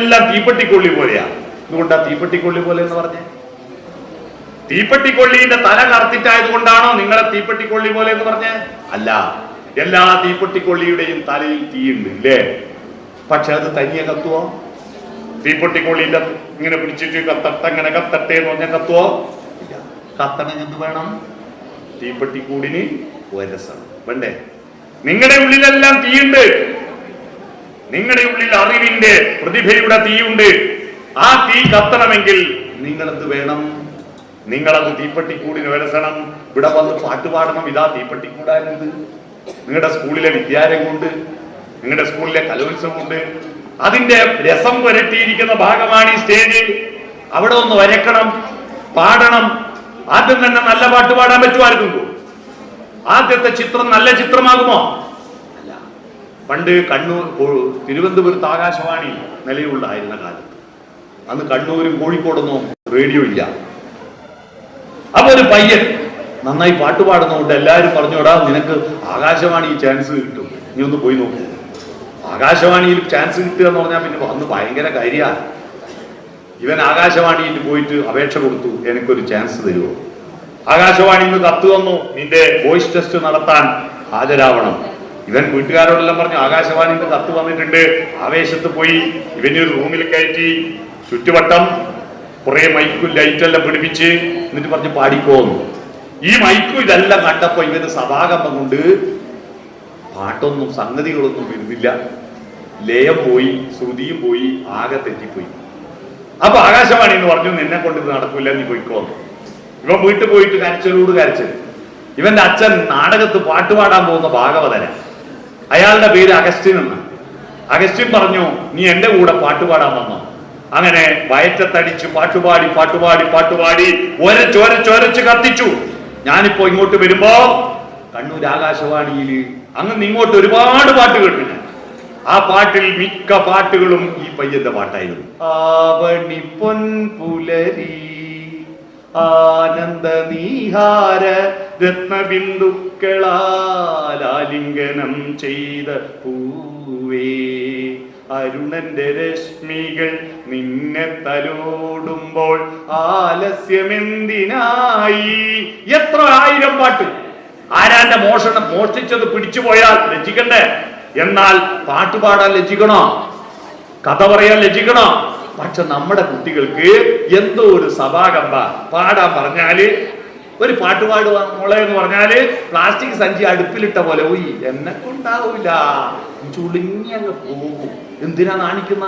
ഉള്ളിലെല്ലാം തീപ്പെട്ടിക്കൊള്ളി പോലെയാ. എന്തുകൊണ്ടാ തീപ്പെട്ടിക്കൊള്ളി പോലെ എന്ന് പറഞ്ഞേ? തീപ്പെട്ടിക്കൊള്ളിന്റെ തല കറുത്തിട്ടായത് കൊണ്ടാണോ നിങ്ങളെ തീപ്പെട്ടിക്കൊള്ളി പോലെ എന്ന് പറഞ്ഞേ? അല്ല എല്ലാ തീപ്പെട്ടിക്കൊള്ളിയുടെയും തലയിൽ തീയുണ്ട് ഇല്ലേ പക്ഷെ അത് തനിയെ കത്തുവോ? തീപ്പെട്ടിക്കൊള്ളിന്റെ ഇങ്ങനെ പിടിച്ചിട്ട് കത്തട്ട ഇങ്ങനെ കത്തട്ടെ എന്ന് പറഞ്ഞാൽ കത്തുവോ? ഇല്ല. കത്തണം എന്ത് വേണം? തീപ്പെട്ടിക്കൂടിന് ഒരസം വേണ്ടേ? നിങ്ങളുടെ ഉള്ളിലെല്ലാം തീയുണ്ട്. നിങ്ങളുടെ ഉള്ളിൽ അറിവിന്റെ പ്രതിഭയുടെ തീയുണ്ട്. ആ തീ കത്തണമെങ്കിൽ നിങ്ങൾ എന്ത് വേണം? നിങ്ങളത് തീപ്പെട്ടിക്കൂടിന് വരസണം. ഇവിടെ വന്ന് പാട്ടുപാടണം ഇതാ തീപ്പെട്ടിക്കൂടാനുണ്ട് നിങ്ങളുടെ സ്കൂളിലെ വിദ്യാരംഗമുണ്ട് നിങ്ങളുടെ സ്കൂളിലെ കലോത്സവം കൊണ്ട്. അതിന്റെ രസം പുരട്ടിയിരിക്കുന്ന ഭാഗമാണ് ഈ സ്റ്റേജ് അവിടെ ഒന്ന് വരക്കണം പാടണം. ആദ്യം തന്നെ നല്ല പാട്ട് പാടാൻ പറ്റുമായിരുന്നു. ആദ്യത്തെ ചിത്രം നല്ല ചിത്രമാകുമോ? പണ്ട് കണ്ണൂർ തിരുവനന്തപുരത്ത് ആകാശവാണി നിലയുള്ളായിരുന്ന കാലത്ത്. അന്ന് കണ്ണൂരും കോഴിക്കോടൊന്നും റേഡിയോ ഇല്ല. അപ്പൊ ഒരു പയ്യൻ നന്നായി പാട്ട് പാടുന്നതുകൊണ്ട് എല്ലാവരും പറഞ്ഞോടാ നിനക്ക് ആകാശവാണി ചാൻസ് കിട്ടും. നീ ഒന്ന് പോയി നോക്കൂ. ആകാശവാണിയിൽ ചാൻസ് കിട്ടുക എന്ന് പറഞ്ഞാൽ പിന്നെ അന്ന് ഭയങ്കര കാര്യമാണ് ഇവൻ ആകാശവാണിയിൽ പോയിട്ട് അപേക്ഷ കൊടുത്തു എനിക്കൊരു ചാൻസ് തരുമോ ആകാശവാണിയിൽ നിന്ന് കത്ത് വന്നു നിന്റെ വോയിസ് ടെസ്റ്റ് നടത്താൻ ഹാജരാവണം. ഇവൻ വീട്ടുകാരോടെല്ലാം പറഞ്ഞു ആകാശവാണിന്റെ കത്ത് വന്നിട്ടുണ്ട്. ആവേശത്ത് പോയി ഇവന് ഒരു റൂമിൽ കയറ്റി ചുറ്റുവട്ടം കുറെ മൈക്കും ലൈറ്റെല്ലാം പിടിപ്പിച്ച് എന്നിട്ട് പറഞ്ഞ് പാടിക്കോന്നു ഈ മൈക്കും ഇതെല്ലാം കണ്ടപ്പോ ഇവന് സഭാകമ്പം കൊണ്ട് പാട്ടൊന്നും സംഗതികളൊന്നും വരുന്നില്ല. ലയം പോയി ശ്രുതിയും പോയി ആകെ തെറ്റിപ്പോയി. അപ്പൊ ആകാശവാണി എന്ന് പറഞ്ഞു നിന്നെ കൊണ്ട് ഇത് നടക്കൂല നീ പോയിക്കോ ഇവൻ വീട്ടിൽ പോയിട്ട് കരച്ചലോട് കരച്ചൽ. ഇവന്റെ അച്ഛൻ നാടകത്ത് പാട്ടുപാടാൻ പോകുന്ന ഭാഗവതന. അയാളുടെ പേര് അഗസ്റ്റിൻ എന്ന് അഗസ്റ്റിൻ പറഞ്ഞു നീ എന്റെ കൂടെ പാട്ടുപാടാൻ വന്നോ? അങ്ങനെ വയറ്റത്തടിച്ച് പാട്ടുപാടി പാട്ടുപാടി പാട്ടുപാടി ഒരച്ചൊരച്ചൊരച്ച് കത്തിച്ചു. ഞാനിപ്പോ ഇങ്ങോട്ട് വരുമ്പോ കണ്ണൂർ ആകാശവാണിയിൽ അങ്ങ് ഇങ്ങോട്ട് ഒരുപാട് പാട്ട് കേട്ടു ആ പാട്ടിൽ മിക്ക പാട്ടുകളും ഈ പയ്യന്റെ പാട്ടായിരുന്നു. ആവണി പൊൻപുലരി ആനന്ദ നീഹാര രത്നബിന്ദുക്കളാലിംഗനം ചെയ്ത പൂവേ. അരുണന്റെ രശ്മികൾ നിന്നെ തലോടുമ്പോൾ ആലസ്യമെന്തിനായി? എത്ര ആയിരം പാട്ട്? ആരാന്റെ മോഷണം മോഷ്ടിച്ചത് പിടിച്ചു പോയാൽ ലജ്ജിക്കണ്ടേ എന്നാൽ പാട്ട് പാടാൻ ലജ്ജിക്കണോ കഥ പറയാൻ ലജ്ജിക്കണോ പക്ഷെ നമ്മുടെ കുട്ടികൾക്ക് എന്തോ ഒരു സഭാകമ്പ പാടാൻ പറഞ്ഞാൽ ഒരു പാട്ട് പാടുക മോളെ എന്ന് പറഞ്ഞാൽ പ്ലാസ്റ്റിക് സഞ്ചി അടുപ്പിലിട്ട പോലെ ഓയി എന്നെ കൊണ്ടാവൂല. ചുളുങ്ങി അങ്ങ് പോകും. എന്തിനാ നാണിക്കുന്ന?